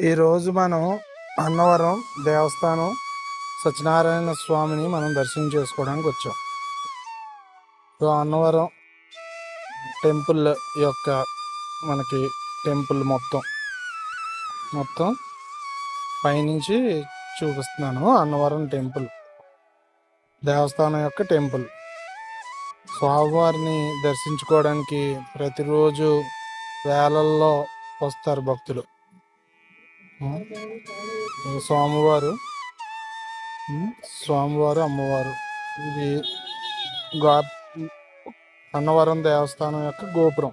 ఈరోజు మనం అన్నవరం దేవస్థానం సత్యనారాయణ స్వామిని మనం దర్శనం చేసుకోవడానికి వచ్చాం. సో అన్నవరం టెంపుల్ యొక్క మనకి టెంపుల్ మొత్తం. మొత్తం పైనుంచి చూపిస్తున్నాను. అన్నవరం టెంపుల్. దేవస్థానం యొక్క టెంపుల్. స్వామివారిని దర్శించుకోవడానికి ప్రతిరోజు వేలల్లో వస్తారు భక్తులు. స్వామివారు. స్వామివారు అమ్మవారు. ఇది గా అన్నవరం దేవస్థానం యొక్క గోపురం.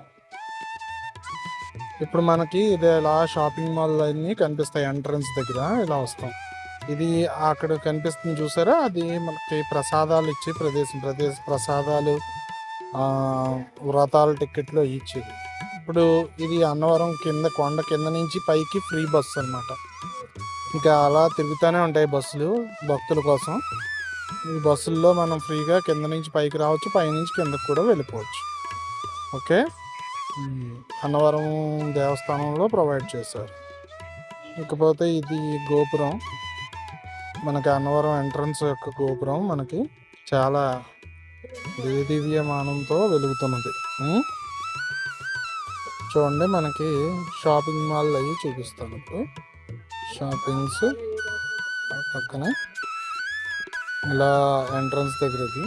ఇప్పుడు మనకి ఇది ఇలా షాపింగ్ మాల్ అన్నీ కనిపిస్తాయి ఎంట్రన్స్ దగ్గర ఇలా వస్తాం. ఇది అక్కడ కనిపిస్తుంది చూసారా? అది మనకి ప్రసాదాలు ఇచ్చే ప్రదేశం. ప్రదేశ ప్రసాదాలు వ్రతాల టికెట్లు ఇచ్చేది ఇప్పుడు ఇది అన్నవరం కింద కొండ కింద నుంచి పైకి ఫ్రీ బస్సు అనమాట ఇంకా అలా తిరుగుతూనే ఉంటాయి బస్సులు భక్తుల కోసం. ఈ బస్సుల్లో మనం ఫ్రీగా కింద నుంచి పైకి రావచ్చు పైనుంచి కిందకు కూడా వెళ్ళిపోవచ్చు. ఓకే? అన్నవరం దేవస్థానంలో ప్రొవైడ్ చేశారు. ఇకపోతే ఇది గోపురం. మనకి అన్నవరం ఎంట్రన్స్ యొక్క గోపురం మనకి చాలా దేదీవ్యమానంతో వెలుగుతున్నది. చూడండి మనకి షాపింగ్ మాల్ అవి చూపిస్తాను ఇప్పుడు షాపింగ్స్ పక్కన. ఇలా ఎంట్రన్స్ దగ్గరకి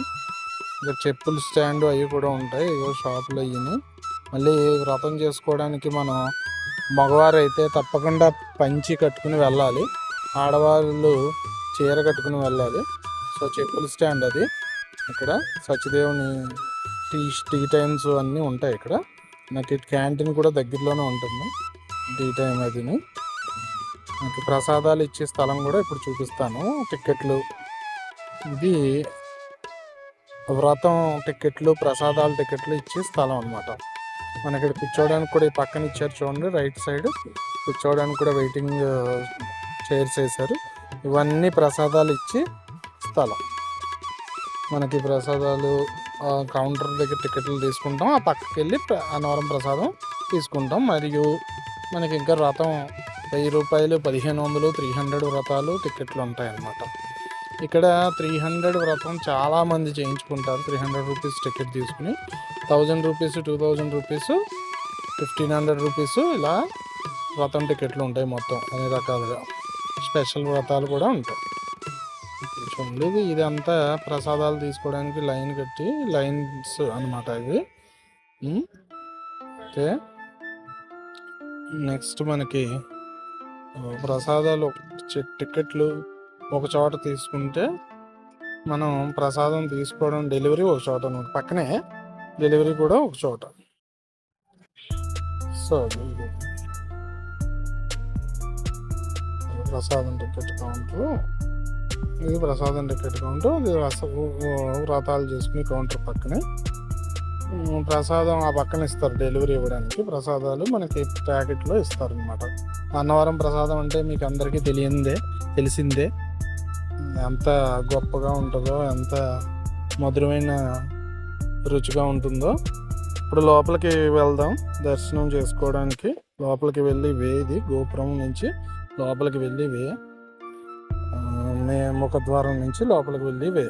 ఇంకా చెప్పులు స్టాండ్ అవి కూడా ఉంటాయి. ఇవో షాపులు అయ్యి మళ్ళీ వ్రతం చేసుకోవడానికి మనం మగవారు అయితే తప్పకుండా పంచి కట్టుకుని వెళ్ళాలి. ఆడవాళ్ళు చీర కట్టుకుని వెళ్ళాలి. సో చెప్పుల స్టాండ్ అది. ఇక్కడ సత్యదేవుని టీ టీ టైమ్స్ అన్నీ ఉంటాయి ఇక్కడ. నాకు క్యాంటీన్ కూడా దగ్గరలోనే ఉంటుంది. టీ టైం అదిని. నాకు ప్రసాదాలు ఇచ్చే స్థలం కూడా ఇప్పుడు చూపిస్తాను. టిక్కెట్లు. ఇది వ్రతం టిక్కెట్లు ప్రసాదాల టిక్కెట్లు ఇచ్చే స్థలం అనమాట మనకి ఇక్కడ కూర్చోవడానికి కూడా ఈ పక్కన ఇచ్చారు చూడండి. రైట్ సైడ్ కూర్చోవడానికి కూడా వెయిటింగ్ చైర్స్ వేశారు. ఇవన్నీ ప్రసాదాలు ఇచ్చి స్థలం. మనకి ప్రసాదాలు కౌంటర్ దగ్గర టికెట్లు తీసుకుంటాం. ఆ పక్కకి వెళ్ళి ప్ర- అన్నవరం ప్రసాదం తీసుకుంటాం. మరియు మనకి ఇంకా వ్రతం వెయ్యి రూపాయలు పదిహేను వందలు త్రీ హండ్రెడ్ వ్రతాలు టికెట్లు ఉంటాయి అన్నమాట ఇక్కడ త్రీ హండ్రెడ్ వ్రతం చాలామంది చేయించుకుంటారు. త్రీ హండ్రెడ్ రూపీస్ టికెట్ తీసుకుని thousand rupees two thousand rupees fifteen hundred rupees ఇలా వ్రతం టికెట్లు ఉంటాయి మొత్తం అన్ని రకాలుగా. స్పెషల్ వ్రతాలు కూడా ఉంటాయి. ఇప్పుడు చూడండి ఇది ఇదంతా ప్రసాదాలు తీసుకోవడానికి లైన్ కట్టి లైన్స్ అన్నమాట ఇవి ఓకే. నెక్స్ట్ మనకి ప్రసాదాలు టికెట్లు ఒక చోట తీసుకుంటే మనం ప్రసాదం తీసుకోవడం డెలివరీ ఒక చోట అనమాట పక్కనే డెలివరీ కూడా ఒక చోట. సో ప్రసాదం టికెట్ కౌంటర్. ఇది ప్రసాదం టికెట్ కౌంటర్ ఇది రస- వ్రతాలు చేసుకునే కౌంటర్ పక్కనే. ప్రసాదం ఆ పక్కన ఇస్తారు డెలివరీ ఇవ్వడానికి. ప్రసాదాలు మనకి ప్యాకెట్లో ఇస్తారు అనమాట అన్నవరం ప్రసాదం అంటే మీకు అందరికీ తెలియందే తెలిసిందే. ఎంత గొప్పగా ఉంటుందో ఎంత మధురమైన రుచిగా ఉంటుందో. ఇప్పుడు లోపలికి వెళ్దాం దర్శనం చేసుకోవడానికి. లోపలికి వెళ్ళి వే ఇది గోపురం నుంచి లోపలికి వెళ్ళి వే ముఖద్వారం నుంచి లోపలికి వెళ్ళి వే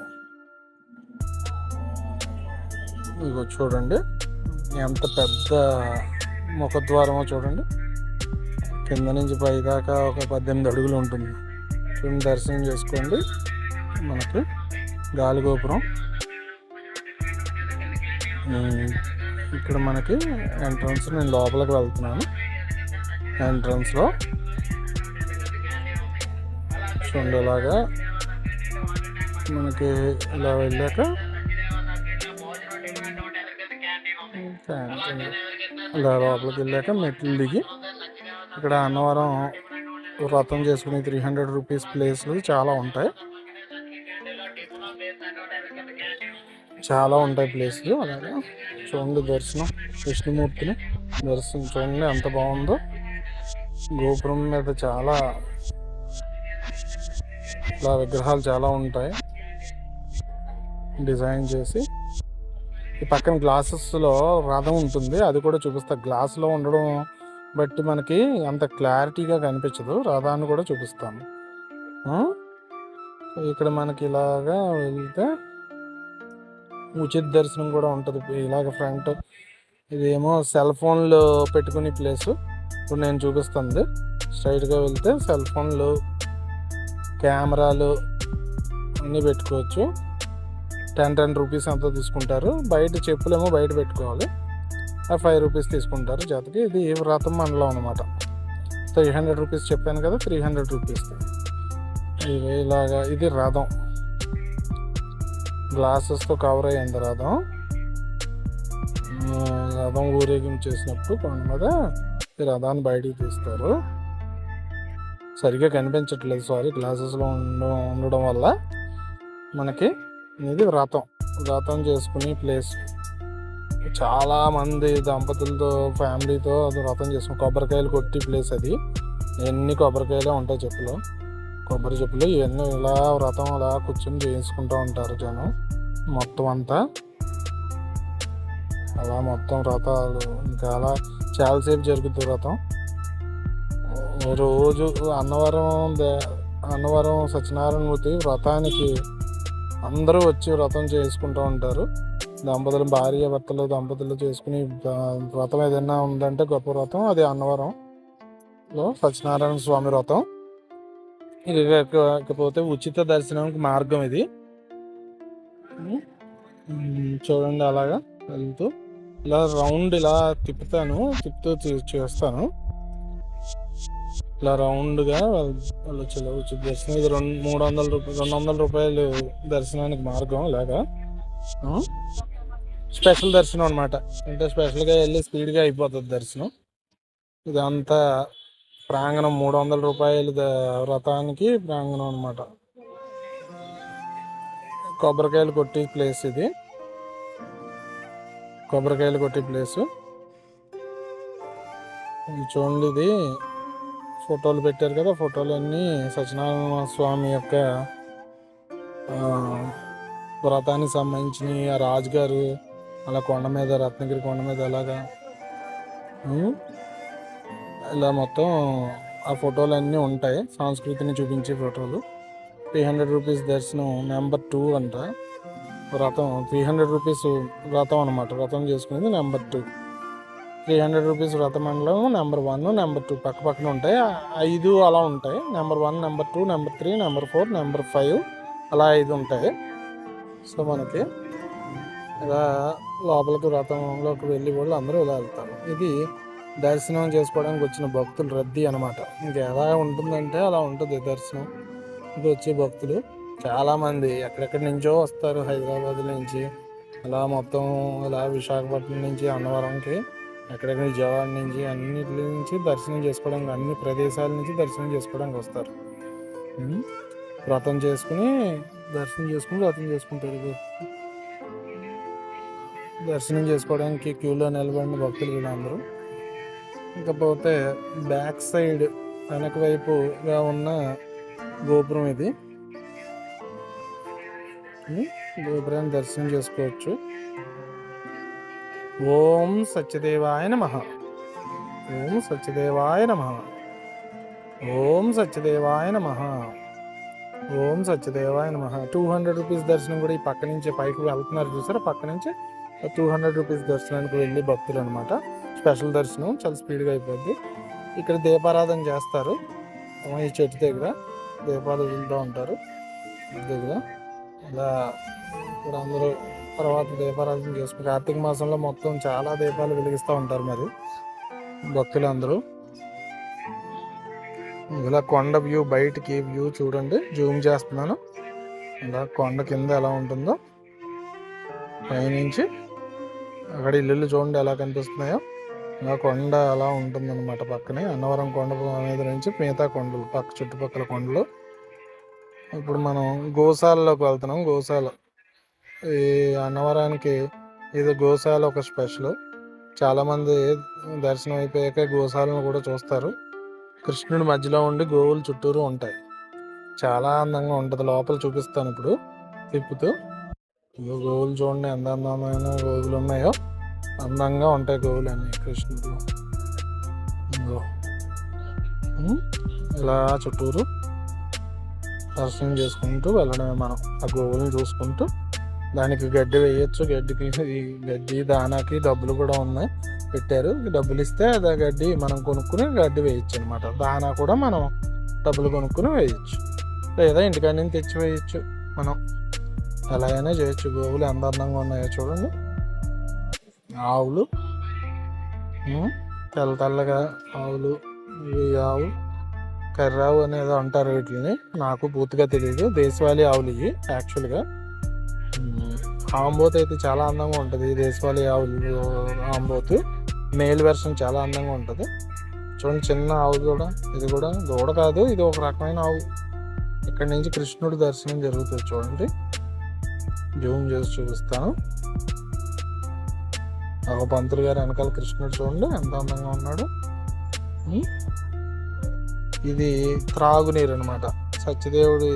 ఇగో చూడండి. ఎంత పెద్ద ముఖద్వారమో చూడండి. కింద నుంచి పై దాకా ఒక పద్దెనిమిది అడుగులు ఉంటుంది. చూడండి దర్శనం చేసుకోండి. మనకి గాలి గోపురం. ఇక్కడ మనకి ఎంట్రన్స్ నేను లోపలికి వెళ్తున్నాను. ఎంట్రన్స్లో ఉండేలాగా మనకి ఇలా వెళ్ళాక ఇలా లోపలికి వెళ్ళాక మెట్లు దిగి ఇక్కడ అన్నవరం వ్రతం చేసుకునే త్రీ హండ్రెడ్ రూపీస్ ప్లేస్లు చాలా ఉంటాయి. చాలా ఉంటాయి ప్లేస్లు అలాగే చూడండి దర్శనం. విష్ణుమూర్తిని దర్శనం చూడండి ఎంత బాగుందో. గోపురం మీద చాలా ఇలా విగ్రహాలు చాలా ఉంటాయి. డిజైన్ చేసి. ఈ పక్కన గ్లాసెస్లో రథం ఉంటుంది. అది కూడా చూపిస్తా. గ్లాస్లో ఉండడం బట్టి మనకి అంత క్లారిటీగా కనిపించదు. రథాన్ని కూడా చూపిస్తాను. ఇక్కడ మనకి ఇలాగా వెళ్తే ఉచిత దర్శనం కూడా ఉంటుంది. ఇలాగ ఫ్రంట్ ఇదేమో సెల్ ఫోన్లు పెట్టుకునే ప్లేస్. ఇప్పుడు నేను చూపిస్తుంది. స్ట్రైట్గా వెళ్తే సెల్ ఫోన్లు కెమెరాలు అన్నీ పెట్టుకోవచ్చు. టెన్ టెన్ రూపీస్ అంతా తీసుకుంటారు. బయట చెప్పులేమో బయట పెట్టుకోవాలి. ఆ ఫైవ్ రూపీస్ తీసుకుంటారు జతకి. ఇది వ్రతం మండలం అనమాట త్రీ హండ్రెడ్ రూపీస్ చెప్పాను కదా త్రీ హండ్రెడ్ రూపీస్. ఇది ఇలాగా ఇది రథం. గ్లాసెస్తో కవర్ అయ్యింది రథం. రథం ఊరేగింపు చేసినప్పుడు కొండ మీద ఈ రథాన్ని బయటికి తీస్తారు. సరిగ్గా కనిపించట్లేదు సారీ. గ్లాసెస్లో ఉండడం ఉండడం వల్ల మనకి ఇది వ్రతం. వ్రతం చేసుకునే ప్లేస్. చాలామంది దంపతులతో ఫ్యామిలీతో అది వ్రతం చేసుకుని కొబ్బరికాయలు కొట్టి ప్లేస్ అది. ఎన్ని కొబ్బరికాయలు ఉంటాయి చెప్పులు. కొబ్బరి చెప్పులు ఇవన్నీ ఇలా వ్రతం అలా కూర్చొని చేయించుకుంటూ ఉంటారు జనం. మొత్తం అంతా అలా మొత్తం వ్రతాలు. ఇంకా అలా చాలాసేపు జరుగుతుంది వ్రతం. రోజు అన్నవరం దే- అన్నవరం సత్యనారాయణ మూర్తి వ్రతానికి అందరూ వచ్చి వ్రతం చేసుకుంటూ ఉంటారు. దంపతులు భార్య భర్తలు దంపతులు చేసుకుని వ్రతం ఏదైనా ఉందంటే గొప్ప వ్రతం. అది అన్నవరంలో సత్యనారాయణ స్వామి వ్రతం. ఇది కాకపోతే ఉచిత దర్శనానికి మార్గం ఇది. చూడండి అలాగా వెళ్తూ. ఇలా రౌండ్ ఇలా తిప్పుతాను తిప్పుతూ చేస్తాను. ఇలా రౌండ్గా వెళ్ళొచ్చు ఇలా ఉచిత దర్శనం ఇది రెండు మూడు వందల రూపాయలు రెండు వందల రూపాయలు దర్శనానికి మార్గం ఇలాగా? స్పెషల్ దర్శనం అనమాట అంటే స్పెషల్గా వెళ్ళి స్పీడ్గా అయిపోతుంది దర్శనం. ఇదంతా ప్రాంగణం మూడు వందల రూపాయలు వ్రతానికి ప్రాంగణం అనమాట కొబ్బరికాయలు కొట్టి ప్లేస్ ఇది. కొబ్బరికాయలు కొట్టి ప్లేస్. చూడండి ఇది ఫోటోలు పెట్టారు కదా ఫోటోలు అన్నీ సత్యనారాయణ స్వామి యొక్క వ్రతానికి సంబంధించిన ఆ రాజుగారు అలా కొండ మీద రత్నగిరి కొండ మీద అలాగా ఇలా మొత్తం ఆ ఫోటోలు అన్నీ ఉంటాయి. సంస్కృతిని చూపించే ఫోటోలు. త్రీ హండ్రెడ్ రూపీస్ దర్శనం నెంబర్ టూ అంట. వ్రతం త్రీ హండ్రెడ్ రూపీస్ వ్రతం అనమాట వ్రతం చేసుకునేది number two. Three hundred rupees వ్రత మండలం నెంబర్ వన్ నెంబర్ టూ పక్క పక్కన ఉంటాయి. ఐదు అలా ఉంటాయి. Number one number two number three number four number five అలా ఐదు ఉంటాయి. సో మనకి ఇలా లోపలికి వ్రతంలోకి వెళ్ళి వాళ్ళు అందరూ ఇలా వెళ్తారు. ఇది దర్శనం చేసుకోవడానికి వచ్చిన భక్తులు రద్దీ అనమాట ఇంకా ఎలా ఉంటుందంటే అలా ఉంటుంది దర్శనం. ఇది వచ్చే భక్తులు చాలామంది ఎక్కడెక్కడి నుంచో వస్తారు హైదరాబాద్ నుంచి. అలా మొత్తం ఇలా విశాఖపట్నం నుంచి అన్నవరంకి ఎక్కడెక్కడ విజయవాడ నుంచి అన్నిటి నుంచి దర్శనం చేసుకోవడానికి అన్ని ప్రదేశాల నుంచి దర్శనం చేసుకోవడానికి వస్తారు. వ్రతం చేసుకుని దర్శనం చేసుకుని వ్రతం చేసుకుంటారు దర్శనం చేసుకోవడానికి క్యూలో నిలబడిన భక్తులు కూడా అందరూ. ఇకపోతే బ్యాక్ సైడ్ వెనక వైపుగా ఉన్న గోపురం ఇది. గోపురాన్ని దర్శనం చేసుకోవచ్చు. ఓం సత్యదేవాయ నమ. ఓం సత్యదేవాయ నమ. ఓం సత్యదేవాయ నమ. ఓం సత్యదేవాయ నమ. టూ హండ్రెడ్ రూపీస్ దర్శనం కూడా ఈ పక్క నుంచి పైకి వెళ్తున్నారు చూసారా? పక్క నుంచి టూ హండ్రెడ్ రూపీస్ దర్శనానికి వెళ్ళి భక్తులు అనమాట స్పెషల్ దర్శనం చాలా స్పీడ్గా అయిపోద్ది. ఇక్కడ దీపారాధన చేస్తారు. ఈ చెట్టు దగ్గర దీపాలు వదులుతూ ఉంటారు. దగ్గర. ఇలా ఇక్కడ అందరూ తర్వాత దీపారాధన చేసుకుని కార్తీక మాసంలో మొత్తం చాలా దీపాలు వెలిగిస్తూ ఉంటారు మరి భక్తులు అందరూ ఇలా కొండ వ్యూ బయటికి వ్యూ చూడండి జూమ్ చేస్తున్నాను. ఇలా కొండ కింద ఎలా ఉంటుందో పైనుంచి అక్కడ ఇల్లు చూడండి ఎలా కనిపిస్తున్నాయో. ఇలా కొండ అలా ఉంటుందన్నమాట పక్కనే అన్నవరం కొండ అనేది నుంచి మిగతా కొండలు పక్క చుట్టుపక్కల కొండలు. ఇప్పుడు మనం గోశాలలోకి వెళ్తున్నాం గోశాల. ఈ అన్నవరానికి ఇది గోశాల ఒక స్పెషల్. చాలామంది దర్శనం అయిపోయాక గోశాలను కూడా చూస్తారు. కృష్ణుడి మధ్యలో ఉండి గోవులు చుట్టూరు ఉంటాయి. చాలా అందంగా ఉంటుంది. లోపల చూపిస్తాను ఇప్పుడు. తిప్పుతూ. గోవులు చూడండి ఎంత అందమైన గోవులు ఉన్నాయో. అందంగా ఉంటాయి గోవులు అన్ని కృష్ణుడు ఇలా చుట్టూరు దర్శనం చేసుకుంటూ వెళ్ళడమే మనం. ఆ గోవులను చూసుకుంటూ. దానికి గడ్డి వేయచ్చు. గడ్డికి ఈ గడ్డి దానాకి డబ్బులు కూడా ఉన్నాయి. పెట్టారు. డబ్బులు ఇస్తే అది గడ్డి మనం కొనుక్కుని గడ్డి వేయచ్చు అనమాట దానా కూడా మనం డబ్బులు కొనుక్కుని వేయచ్చు. లేదా ఇంటికాడ నుంచి తెచ్చి వేయచ్చు మనం. ఎలాగైనా చేయొచ్చు. గోవులు ఎంత అందంగా ఉన్నాయో చూడండి. ఆవులు. తెల్ల తెల్లగా ఆవులు. ఈ ఆవు కర్రావు అనేది అంటారు వీటిని. నాకు పూర్తిగా తెలియదు దేశవాళీ ఆవులు ఇవి యాక్చువల్గా ఆంబోత్ అయితే చాలా అందంగా ఉంటుంది. దేశవాళీ ఆవులు ఆంబోత్. మేల్ వెర్షన్ చాలా అందంగా ఉంటుంది. చూడండి చిన్న ఆవు కూడా ఇది కూడా దూడ కాదు ఇది ఒక రకమైన ఆవు. ఇక్కడ నుంచి కృష్ణుడి దర్శనం జరుగుతుంది చూడండి. జూమ్ చేసి చూపిస్తాను. ఒక పంతులు గారు వెనకాల కృష్ణుడు చూడండి ఎంత అందంగా ఉన్నాడు. ఇది త్రాగునీరు అనమాట సత్యదేవుడి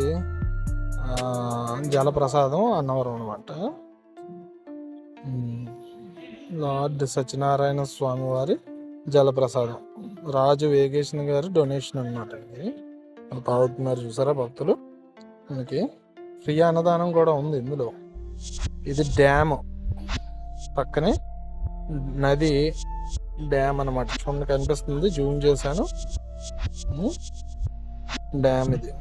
జలప్రసాదం అన్నవరం అనమాట లార్డ్ సత్యనారాయణ స్వామి వారి జలప్రసాదం. రాజు వేగేశ్వర గారి డొనేషన్ అనమాట ఇది. అది చూసారా భక్తులు? మనకి ఫ్రీ అన్నదానం కూడా ఉంది ఇందులో. ఇది డ్యామ్. పక్కనే నది డ్యామ్ అన్నమాట. చూడండి కనిపిస్తుంది. జూమ్ చేశాను. డ్యామ్ ఇది.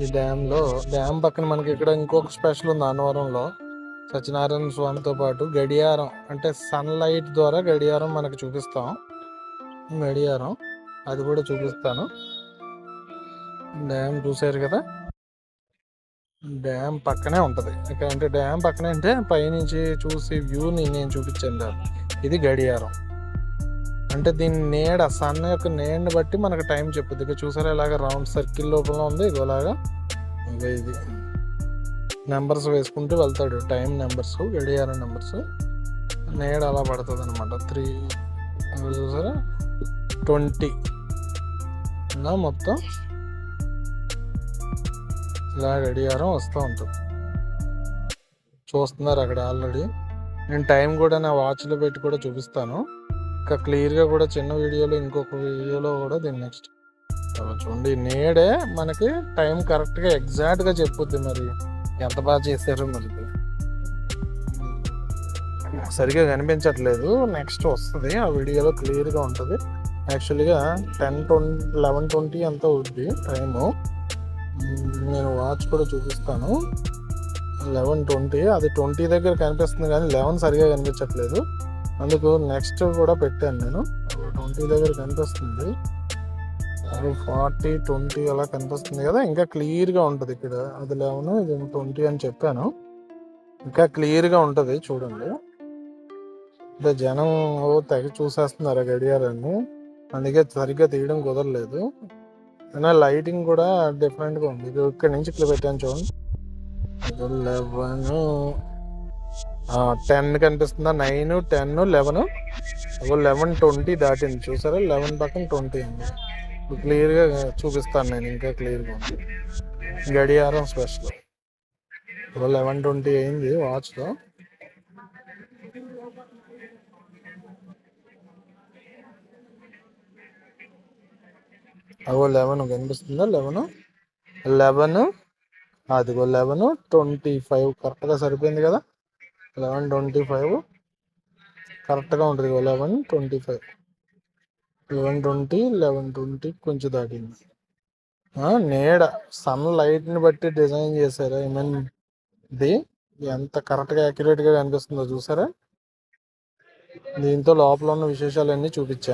ఈ డ్యామ్లో డ్యామ్ పక్కన మనకి ఇక్కడ ఇంకొక స్పెషల్ ఉంది అన్నవరంలో. సత్యనారాయణ స్వామితో పాటు గడియారం అంటే సన్లైట్ ద్వారా గడియారం మనకి చూపిస్తాం. గడియారం అది కూడా చూపిస్తాను. డ్యామ్ చూసారు కదా? డ్యామ్ పక్కనే ఉంటుంది. ఇక్కడ అంటే డ్యామ్ పక్కనే అంటే పైనుంచి చూసి వ్యూని నేను చూపించాను ఇది గడియారం. అంటే దీని నీడ సన్ యొక్క నీడని బట్టి మనకు టైం చెప్పుద్ది. ఇక చూసారా ఇలాగ రౌండ్ సర్కిల్ లోపల ఉంది. ఇగోలాగా ఇక ఇది. నెంబర్స్ వేసుకుంటూ వెళ్తాడు. టైం నెంబర్స్ గడియారం నెంబర్స్ నీడ అలా పడుతుంది అనమాట త్రీ చూసారా? ట్వంటీ ఇలా మొత్తం ఇలా గడియారం వస్తూ ఉంటుంది. చూస్తున్నారు అక్కడ ఆల్రెడీ నేను టైం కూడా నా వాచ్లో పెట్టి కూడా చూపిస్తాను. ఇంకా క్లియర్గా కూడా చిన్న వీడియోలో ఇంకొక వీడియోలో కూడా దీన్ని నెక్స్ట్ చూడండి. నేడే మనకి టైం కరెక్ట్గా ఎగ్జాక్ట్గా చెప్పుద్ది మరి. ఎంత బాగా చేశారు మరి సరిగా కనిపించట్లేదు. నెక్స్ట్ వస్తుంది. ఆ వీడియోలో క్లియర్గా ఉంటుంది. యాక్చువల్గా టెన్ ట్వంటీ లెవెన్ ట్వంటీ అంతా అవుద్ది టైము. నేను వాచ్ కూడా చూపిస్తాను. లెవెన్ ట్వంటీ అది ట్వంటీ దగ్గర కనిపిస్తుంది కానీ లెవెన్ సరిగా కనిపించట్లేదు. అందుకు నెక్స్ట్ కూడా పెట్టాను నేను. ట్వంటీ దగ్గర కనిపిస్తుంది. ఫార్టీ ట్వంటీ అలా కనిపిస్తుంది కదా ఇంకా క్లియర్గా ఉంటుంది ఇక్కడ. అది లెవెన్ ఇది ట్వంటీ అని చెప్పాను. ఇంకా క్లియర్గా ఉంటుంది చూడండి. అంటే జనం తెగ చూసేస్తున్నారు ఆ గడియారాన్ని. అందుకే సరిగ్గా తీయడం కుదరలేదు. అయినా లైటింగ్ కూడా డిఫరెంట్గా ఉంది. ఇది ఇక్కడ నుంచి ఇక్కడ పెట్టాను చూడండి. లెవెన్ టెన్ కనిపిస్తుందా? Nine ten eleven eleven twenty దాటింది. చూసారా? లెవెన్ పక్కన ట్వంటీ ఉంది. క్లియర్గా చూపిస్తాను నేను ఇంకా క్లియర్గా ఉంది. గడియారం స్పెషల్ లెవెన్ ట్వంటీ అయింది. వాచ్లో అగో లెవెన్ కనిపిస్తుందా? లెవెన్ లెవెన్ అదిగో లెవెన్ ట్వంటీ ఫైవ్ కరెక్ట్గా సరిపోయింది కదా? Eleven twenty five. కరెక్ట్గా ఉంటుంది eleven twenty five. Eleven twenty eleven twenty కొంచెం దాటింది. ఆ, నీడ సన్ లైట్ని బట్టి డిజైన్ చేశారు? ఐ మీన్ ఇది ఎంత కరెక్ట్గా యాక్యురేట్గా కనిపిస్తుందో చూసారా? దీంతో లోపల ఉన్న విశేషాలన్నీ చూపించాను